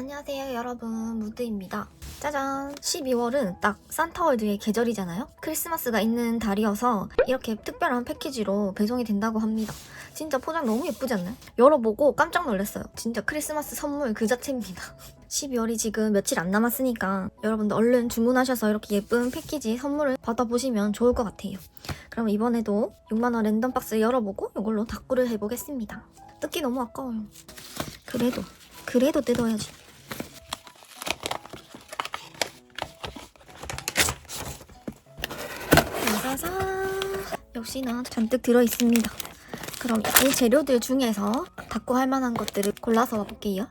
안녕하세요 여러분. 무드입니다. 짜잔. 12월은 딱 산타월드의 계절이잖아요? 크리스마스가 있는 달이어서 이렇게 특별한 패키지로 배송이 된다고 합니다. 진짜 포장 너무 예쁘지 않나요? 열어보고 깜짝 놀랐어요. 진짜 크리스마스 선물 그 자체입니다. 12월이 지금 며칠 안 남았으니까 여러분들 얼른 주문하셔서 이렇게 예쁜 패키지 선물을 받아보시면 좋을 것 같아요. 그럼 이번에도 6만원 랜덤 박스 열어보고 이걸로 다꾸를 해보겠습니다. 뜯기 너무 아까워요. 그래도 그래도 뜯어야지 역시나 잔뜩 들어있습니다. 그럼 이 재료들 중에서 닦고 할 만한 것들을 골라서 볼게요.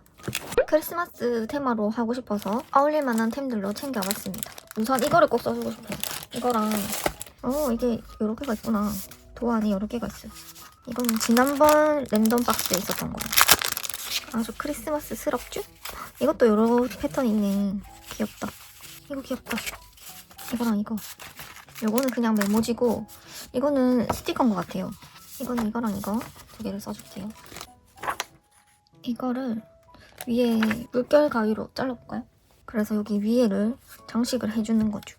크리스마스 테마로 하고 싶어서 어울릴 만한 템들로 챙겨봤습니다. 우선 이거를 꼭 써주고 싶어요. 이거랑 어 이게 여러 개가 있구나. 도어 안에 여러 개가 있어요. 이거는 지난번 랜덤 박스에 있었던 거예요. 아주 크리스마스스럽죠? 이것도 여러 패턴이 있네. 귀엽다. 이거 귀엽다. 이거랑 이거 요거는 그냥 메모지고 이거는 스티커인 것 같아요. 이거는 이거랑 이거 두 개를 써줄게요. 이거를 위에 물결 가위로 잘라볼까요? 그래서 여기 위에를 장식을 해주는 거죠.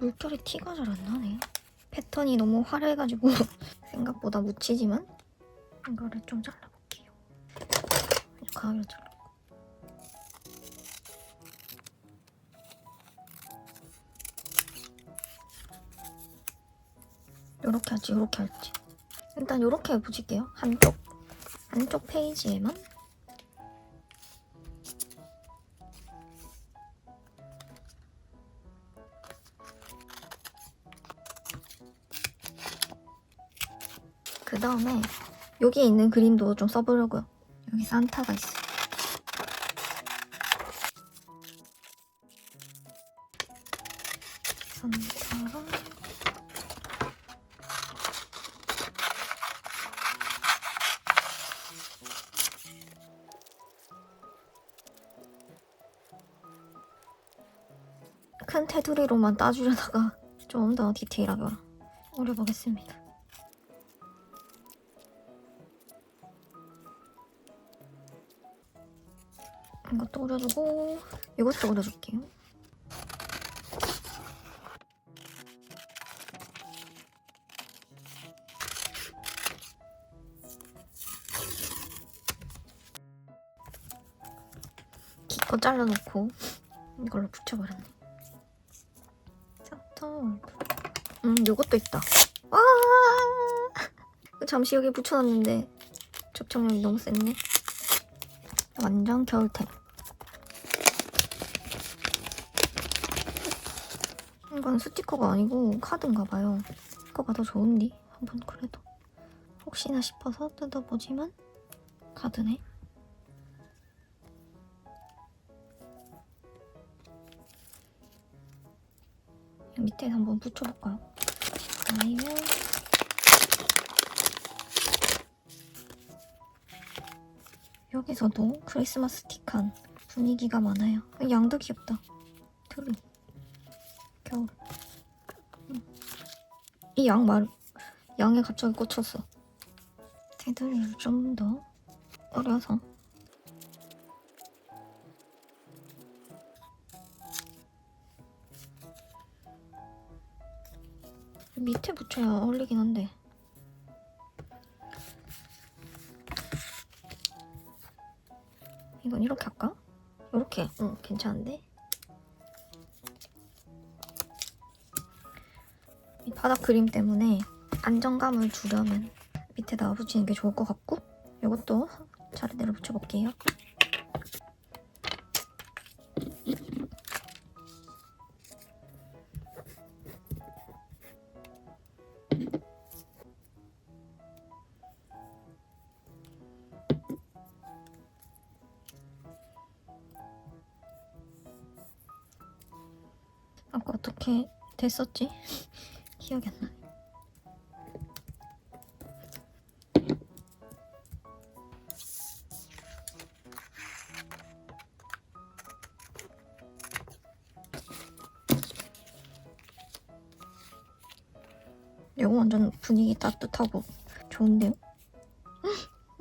물결이 티가 잘 안 나네. 패턴이 너무 화려해가지고 생각보다 묻히지만 이거를 좀 잘라볼게요. 가위로 잘라. 요렇게 할지 요렇게 할지 일단 요렇게 해보실게요. 한쪽 한쪽 페이지에만 다음에 여기 있는 그림도 좀 써보려고요. 여기 산타가 있어. 산타가 큰 테두리로만 따주려다가 좀 더 디테일하게 올려보겠습니다. 이것도 올려주고 이것도 올려줄게요. 기껏 잘라놓고 이걸로 붙여버렸네. 산타 음, 요것도 있다. 와! 잠시 여기 붙여놨는데 접착력이 너무 셌네. 완전 겨울템. 이건 스티커가 아니고 카드인가 봐요. 스티커가 더 좋은디? 한번 그래도 혹시나 싶어서 뜯어보지만 카드네. 밑에 한번 붙여볼까요? 아니면 여기서도 크리스마스틱한 분위기가 많아요. 양도 귀엽다. 트리. 겨울. 이 양 말, 양에 갑자기 꽂혔어. 테두리를 좀더 어려서. 밑에 붙여야 어울리긴 한데. 이건 이렇게 할까? 이렇게, 응, 괜찮은데? 바닥 그림 때문에 안정감을 주려면 밑에다 붙이는 게 좋을 것 같고 이것도 차례대로 붙여볼게요. 아까 어떻게 됐었지? 기억이 안 나네. 이거 완전 분위기 따뜻하고 좋은데요?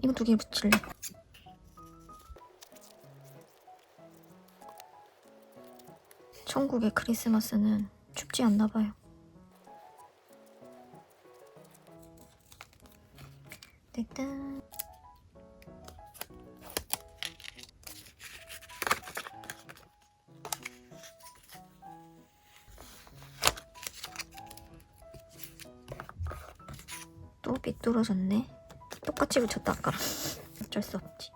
이거 두 개 붙일래. 천국의 크리스마스는 춥지 않나 봐요. 됐다. 또 삐뚤어졌네. 똑같이 붙였다 아까랑. 어쩔 수 없지.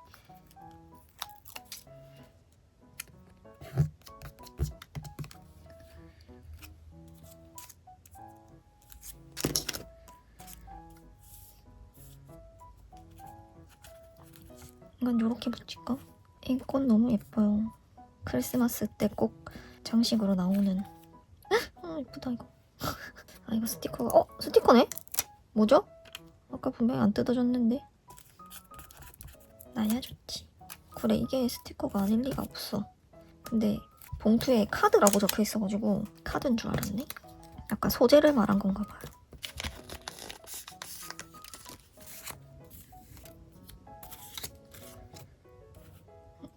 크리스마스 때 꼭 장식으로 나오는. 아 예쁘다 이거. 아 이거 스티커가 어 스티커네? 뭐죠? 아까 분명히 안 뜯어졌는데. 나야 좋지. 그래 이게 스티커가 아닐 리가 없어. 근데 봉투에 카드라고 적혀 있어가지고 카드인 줄 알았네. 아까 소재를 말한 건가 봐요.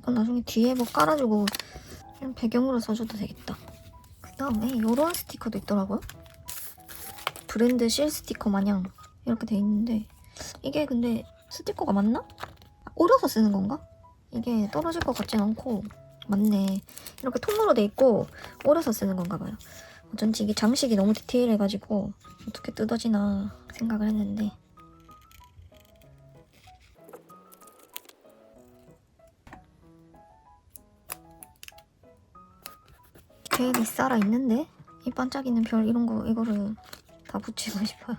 나중에 뒤에 뭐 깔아주고 그냥 배경으로 써줘도 되겠다. 그 다음에 이런 스티커도 있더라고요. 브랜드 실 스티커 마냥 이렇게 돼 있는데 이게 근데 스티커가 맞나? 오려서 쓰는 건가? 이게 떨어질 것 같진 않고 맞네. 이렇게 통으로 돼 있고 오려서 쓰는 건가 봐요. 어쩐지 이게 장식이 너무 디테일해가지고 어떻게 뜯어지나 생각을 했는데 계획이 살아 있는데 이 반짝이는 별 이런 거 이거를 다 붙이고 싶어요.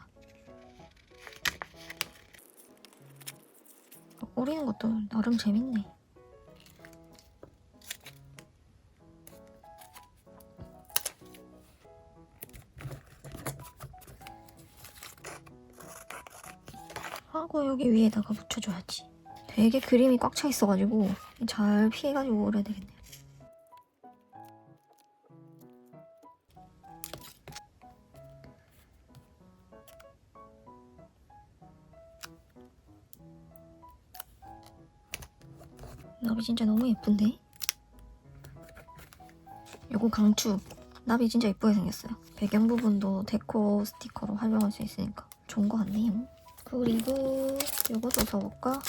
오리는 것도 나름 재밌네. 하고 여기 위에다가 붙여줘야지. 되게 그림이 꽉 차 있어가지고 잘 피해가지고 오래야 되겠네. 나비 진짜 너무 예쁜데? 요거 강추. 나비 진짜 예쁘게 생겼어요. 배경 부분도 데코 스티커로 활용할 수 있으니까 좋은 것 같네요. 그리고 요것도 써볼까?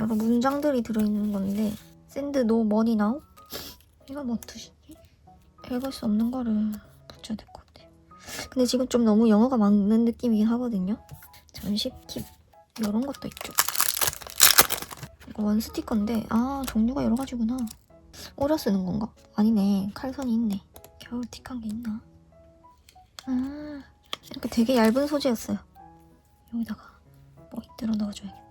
여러 문장들이 들어있는 건데 샌드 노 머니 나우? 이건 뭐 뜻이지? 읽을 수 없는 거를 붙여야 될 것 같아요. 근데 지금 좀 너무 영어가 많은 느낌이긴 하거든요. 잠시 팁 이런 것도 있죠. 원 스티커인데 아 종류가 여러 가지구나. 오려 쓰는 건가? 아니네 칼선이 있네. 겨울 틱한 게 있나? 아 이렇게 되게 얇은 소재였어요. 여기다가 뭐 이대로 넣어줘야겠다.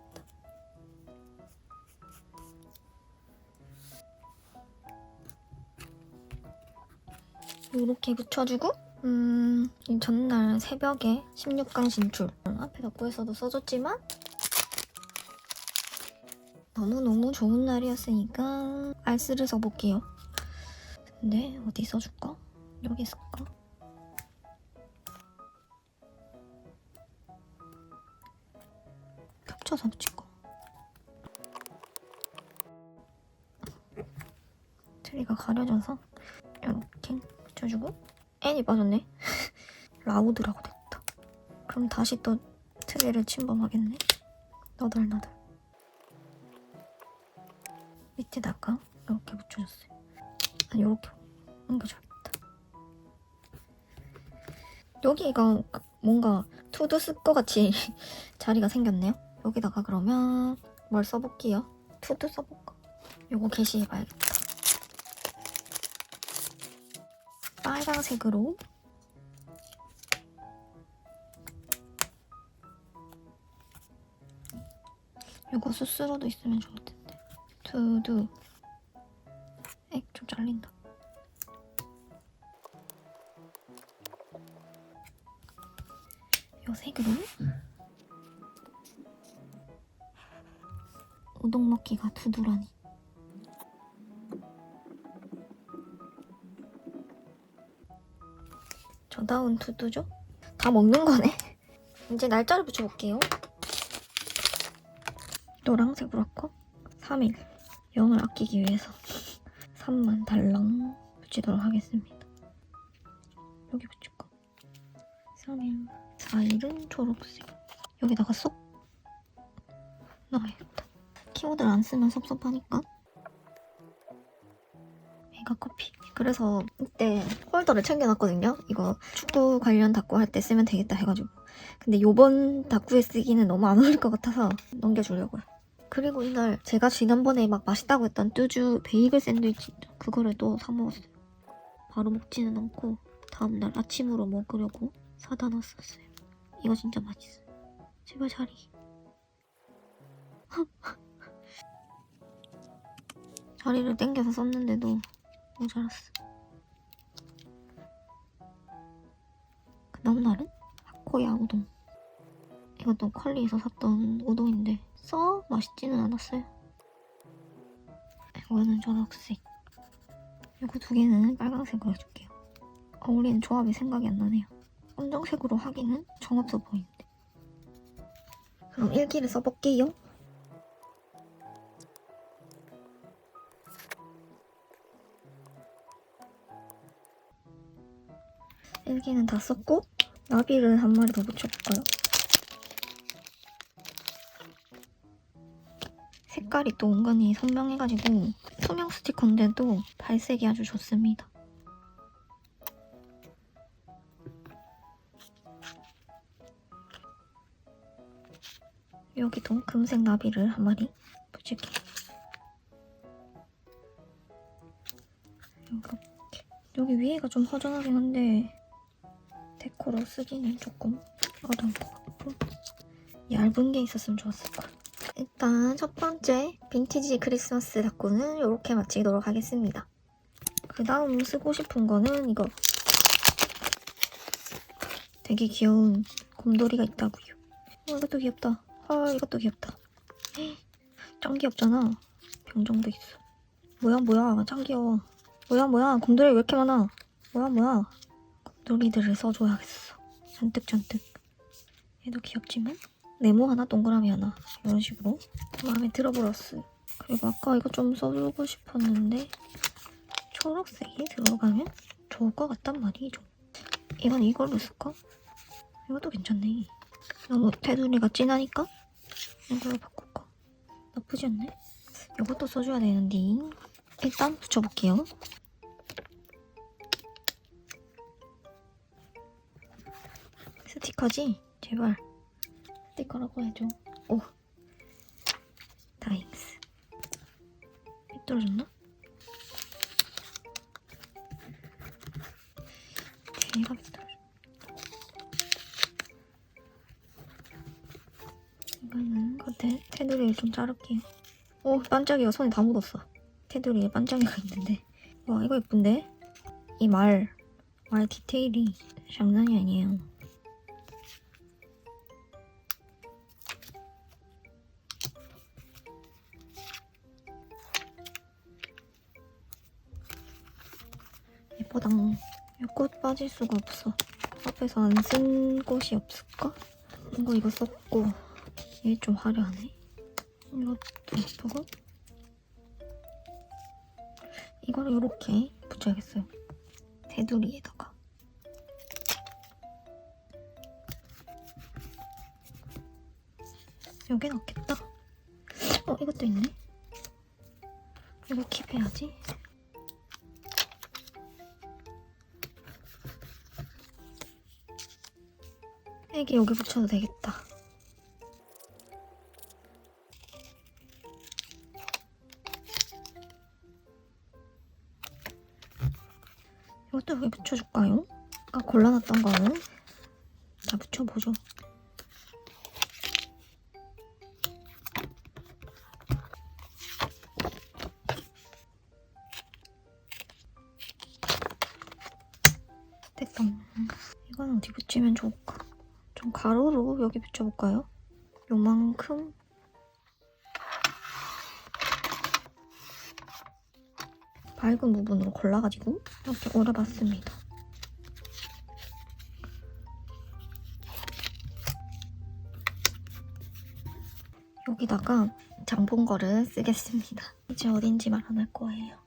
이렇게 붙여주고 음, 이 전날 새벽에 16강 진출 앞에 덕구에서도 써줬지만 너무너무 좋은 날이었으니까 알스를 써볼게요. 근데 어디 써줄까? 여기 쓸까? 겹쳐서 붙일까? 트리가 가려져서 이렇게 붙여주고 N이 빠졌네. 라우드라고 됐다. 그럼 다시 또 트리를 침범하겠네. 너덜너덜. 밑에다가 이렇게 붙여줬어요. 아니 이렇게 옮겨줘야겠다. 여기가 뭔가 투두 쓸것 같이 자리가 생겼네요. 여기다가 그러면 뭘 써볼게요. 투두 써볼까? 요거 게시해봐야겠다. 빨강색으로 요거 스스로도 있으면 좋을 텐데. 투두 액좀 잘린다. 요 색으로 우동 먹기가 두드러니. 저는 가다운 투두죠? 다 먹는 거네. 이제 날짜를 붙여볼게요. 노란색으로 할까? 3일. 0을 아끼기 위해서 3만 달랑 붙이도록 하겠습니다. 여기 붙일까? 3일. 4일은 초록색. 여기다가 쏙 넣어야겠다. 키보드를 안 쓰면 섭섭하니까. 메가 커피. 그래서 이때 홀더를 챙겨놨거든요. 이거 축구 관련 닭구 할때 쓰면 되겠다 해가지고. 근데 요번 닭구에 쓰기는 너무 안 어울릴 것 같아서 넘겨주려고요. 그리고 이날 제가 지난번에 막 맛있다고 했던 뚜주 베이글 샌드위치 그거를 또 사 먹었어요. 바로 먹지는 않고 다음날 아침으로 먹으려고 사다 놨었어요. 이거 진짜 맛있어요. 제발 자리. 자리를 땡겨서 썼는데도 모자랐어. 그 다음날은 하코야 우동. 이것도 퀄리에서 샀던 우동인데 써 맛있지는 않았어요. 이거는 초록색. 이거 두 개는 빨간색으로 해줄게요. 어울리는 조합이 생각이 안 나네요. 검정색으로 하기는 정없어 보이는데. 그럼 일기를 써볼게요. 일기는 다 썼고 나비를 한 마리 더 붙여볼까요? 색깔이 또 은근히 선명해가지고 투명 스티커인데도 발색이 아주 좋습니다. 여기도 금색 나비를 한 마리 붙일게요. 이렇게. 여기 위에가 좀 허전하긴 한데 데코로 쓰기는 조금 어려운 것 같고 얇은 게 있었으면 좋았을 걸. 일단 첫 번째 빈티지 크리스마스 닭구는 이렇게 마치도록 하겠습니다. 그 다음 쓰고 싶은 거는 이거 되게 귀여운 곰돌이가 있다고요. 어, 이것도 귀엽다. 헐 이것도 귀엽다. 짱 귀엽잖아. 병정도 있어. 뭐야 뭐야 짱 귀여워. 뭐야 뭐야 곰돌이 왜 이렇게 많아? 뭐야 뭐야 곰돌이들을 써줘야겠어. 잔뜩 잔뜩. 얘도 귀엽지만 네모 하나 동그라미 하나 이런 식으로 마음에 들어버렸어요. 그리고 아까 이거 좀 써주고 싶었는데 초록색이 들어가면 좋을 것 같단 말이죠. 이건 이걸로 쓸까? 이것도 괜찮네. 너무 테두리가 진하니까 이걸로 바꿀까? 나쁘지 않네. 이것도 써줘야 되는데 일단 붙여볼게요. 스티커지? 제발 스티커라고 해줘. 오 다행스. 삐뚤어졌나? 얘가 삐뚤어졌 이거는 겉에 테두리를 좀 자를게요. 오 반짝이가 손에 다 묻었어. 테두리에 반짝이가 있는데 와 이거 예쁜데? 이 말, 말 디테일이 장난이 아니에요. 예쁘다. 이꽃 빠질 수가 없어. 앞에서 안 쓴 꽃이 없을까? 이거 이거 썼고 얘 좀 화려하네. 이것도 예쁘고 이거를 이렇게 붙여야겠어요. 테두리에다가. 여기 넣겠다. 어 이것도 있네. 이거 킵해야지. 애기 여기 붙여도 되겠다. 이것도 여기 붙여줄까요? 아까 골라놨던 거는 다 붙여보죠. 좀 가로로 여기 붙여볼까요? 요만큼 밝은 부분으로 골라가지고 이렇게 올려봤습니다. 여기다가 장본 거를 쓰겠습니다. 이제 어딘지 말 안 할 거예요.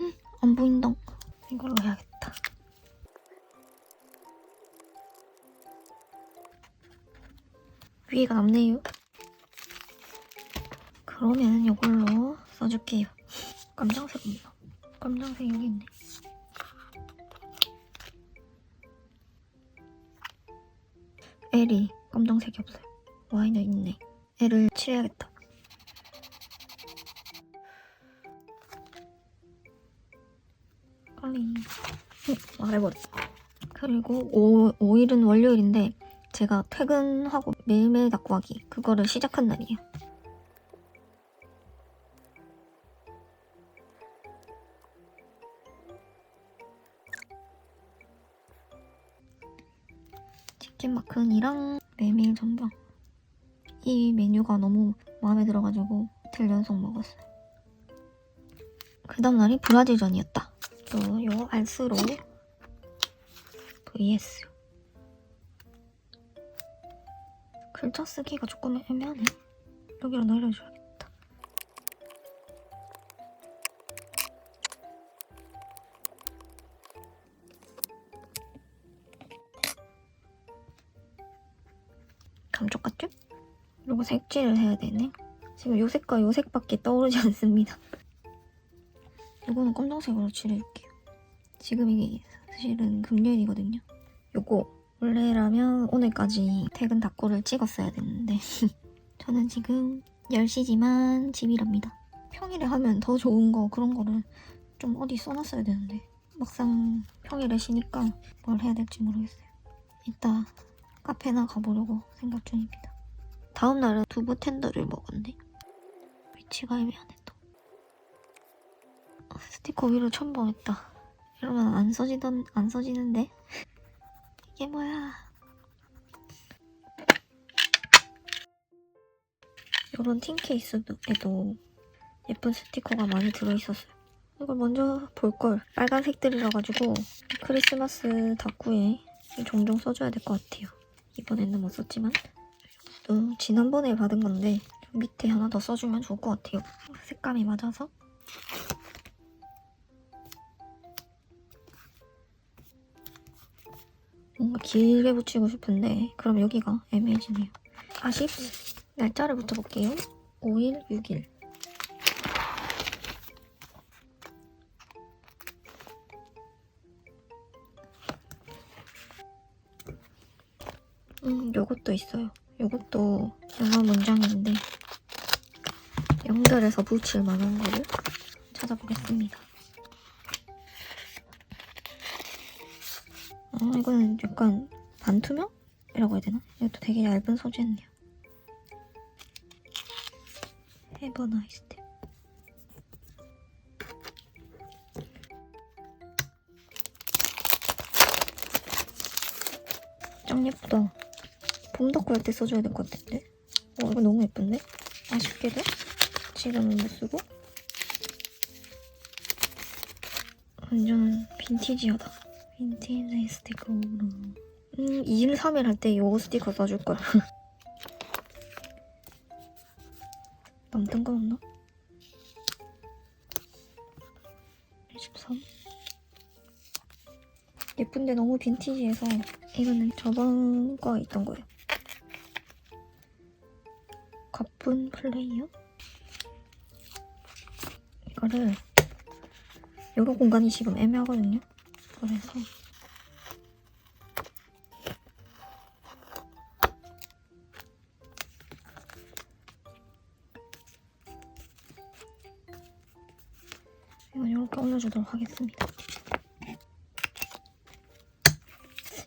응, 안 보인다. 이걸로 해야겠다. 위에가 남네요. 그러면 이걸로 써줄게요. 없나? 깜장색 여기 있네. L이 검정색이 없어요. Y는 있네. L을 칠해야겠다. 빨리. 응, 말해버렸어. 그리고 오, 5일은 월요일인데 제가 퇴근하고 매일매일 닦고 하기 그거를 시작한 날이에요. 치킨 마크니랑 메밀 전방 이 메뉴가 너무 마음에 들어가지고 이틀 연속 먹었어요. 그 다음 날이 브라질전이었다. 또 요 알스로 vs 글자 쓰기가 조금 애매하네. 여기로 내려줘야겠다. 감쪽 같죠? 그리고 색칠을 해야 되네. 지금 요 색과 요 색밖에 떠오르지 않습니다. 이거는 검정색으로 칠해줄게요. 지금 이게 사실은 금요일이거든요. 요거 원래라면 오늘까지 퇴근 닭고를 찍었어야 됐는데 저는 지금 10시지만 집이랍니다. 평일에 하면 더 좋은 거 그런 거를 좀 어디 써놨어야 되는데 막상 평일에 쉬니까 뭘 해야 될지 모르겠어요. 이따 카페나 가보려고 생각 중입니다. 다음 날은 두부 텐더를 먹었네. 위치가 애매하네 또. 아, 스티커 위로 첨벙했다. 이러면 안 써지던 안 써지는데 이게 뭐야? 이런 틴 케이스에도 예쁜 스티커가 많이 들어있었어요. 이걸 먼저 볼 걸. 빨간색들이라 가지고 크리스마스 다꾸에 종종 써줘야 될 것 같아요. 이번에는 못 썼지만 또 지난번에 받은 건데 좀 밑에 하나 더 써주면 좋을 것 같아요. 색감이 맞아서 길게 붙이고 싶은데 그럼 여기가 애매해지네요. 아쉽? 날짜를 붙여볼게요. 5일, 6일. 음, 요것도 있어요. 요것도 영어 문장인데 연결해서 붙일 만한 거를 찾아보겠습니다. 이거는 약간 반투명이라고 해야 되나? 이것도 되게 얇은 소재네요. 해버 나이스트. 짱 예쁘다. 봄 덕후 할때 써줘야 될 것 같은데? 어, 이거 너무 예쁜데? 아쉽게도 지금은 못 쓰고 완전 빈티지하다. 빈티지 스티커로 음, 2일, 3일 할 때 요거 스티커 써줄걸. 남던 거 없나? 23 예쁜데 너무 빈티지해서 이거는 저번 거 있던 거예요. 가쁜 플레이어? 이거를 여러 공간이 지금 애매하거든요. 그래서 이건 이렇게 올려주도록 하겠습니다.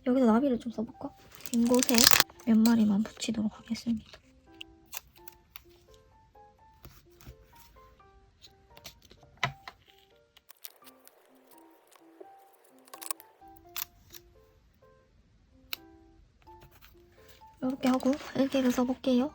여기다 나비를 좀 써볼까? 빈 곳에 몇 마리만 붙이도록 하겠습니다. 이렇게 하고 일기를 써볼게요.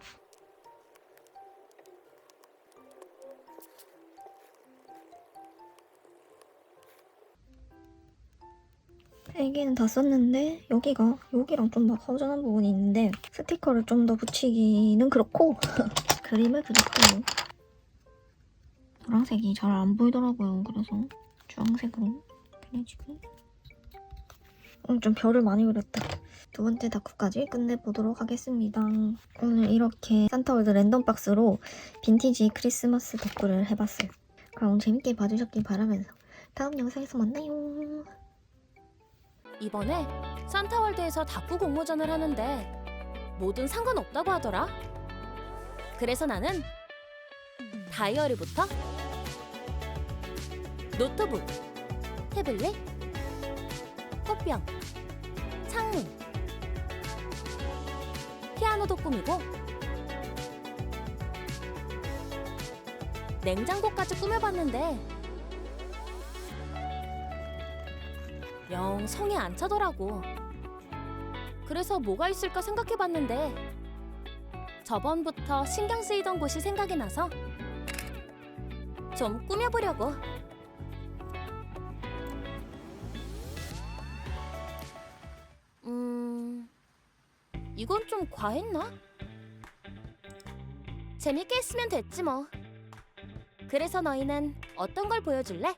세 개는 다 썼는데 여기가 여기랑 좀 막 허전한 부분이 있는데 스티커를 좀 더 붙이기는 그렇고 그림을 그렸고요. 노란색이 잘 안 보이더라고요. 그래서 주황색으로 그려지고 오늘 좀 별을 많이 그렸다. 두 번째 다쿠까지 끝내보도록 하겠습니다. 오늘 이렇게 산타월드 랜덤 박스로 빈티지 크리스마스 덕구를 해봤어요. 그럼 재밌게 봐주셨길 바라면서 다음 영상에서 만나요. 이번에 산타월드에서 다꾸 공모전을 하는데 뭐든 상관없다고 하더라. 그래서 나는 다이어리부터 노트북, 태블릿, 꽃병, 창문, 피아노도 꾸미고 냉장고까지 꾸며봤는데 영 성에 안 차더라고. 그래서 뭐가 있을까 생각해봤는데 저번부터 신경 쓰이던 곳이 생각이 나서 좀 꾸며보려고. 좀 과했나? 재밌게 했으면 됐지 뭐. 그래서 너희는 어떤 걸 보여줄래?